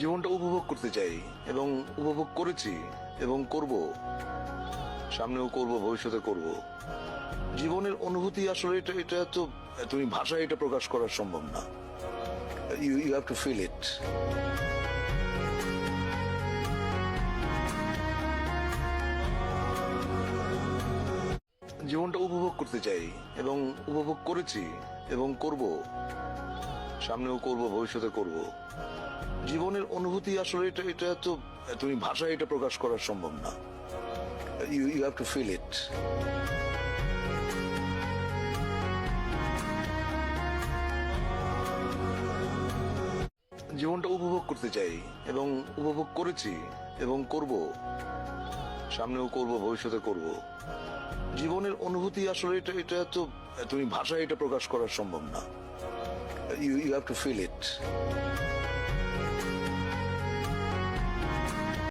জীবনটা উপভোগ করতে চাই এবং উপভোগ করেছি এবং করব। সামনেও করব, ভবিষ্যতে করব। জীবনের অনুভূতি আসলে এটা এটা তো, তুমি ভাষায় এটা প্রকাশ করা সম্ভব না। You you have to feel it জীবনটা উপভোগ করতে চাই এবং উপভোগ করেছি এবং করব। সামনেও করব, ভবিষ্যতে করব। জীবনের অনুভূতি আসলে এটা এটা তো, তুমি ভাষায় এটা প্রকাশ করা সম্ভব না। You you have to feel it জীবনটা উপভোগ করতে চাই এবং উপভোগ করেছি এবং করব। সামনেও করব, ভবিষ্যতে করব। জীবনের অনুভূতি আসলে এটা এটা তো, তুমি ভাষায় এটা প্রকাশ করা সম্ভব না। You you have to feel it